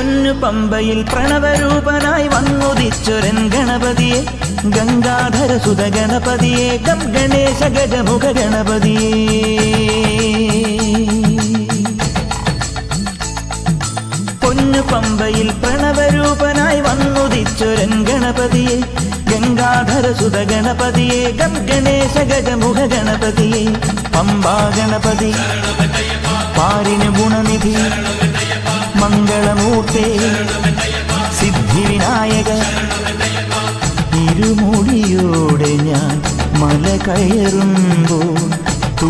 പൊന്നു പമ്പയിൽ പ്രണവരൂപനായി വന്നുദിച്ചൊരൻ ഗണപതിയെ. ഗംഗാധര സുത ഗണപതിയെ ഗം ഗണേശ ഗജമുഖ ഗണപതിയെ. പൊന്നു പമ്പയിൽ പ്രണവരൂപനായി വന്നുദിച്ചൊരൻ ഗണപതിയെ. ഗംഗാധര സുത ഗണപതിയെ ഗം ഗണേശ ഗജമുഖ ഗണപതിയെ. പമ്പാ ഗണപതി പാരിന് സിദ്ധിവിനായക ഇരുമുടിയോടെ ഞാൻ മല കയറുമ്പോൾ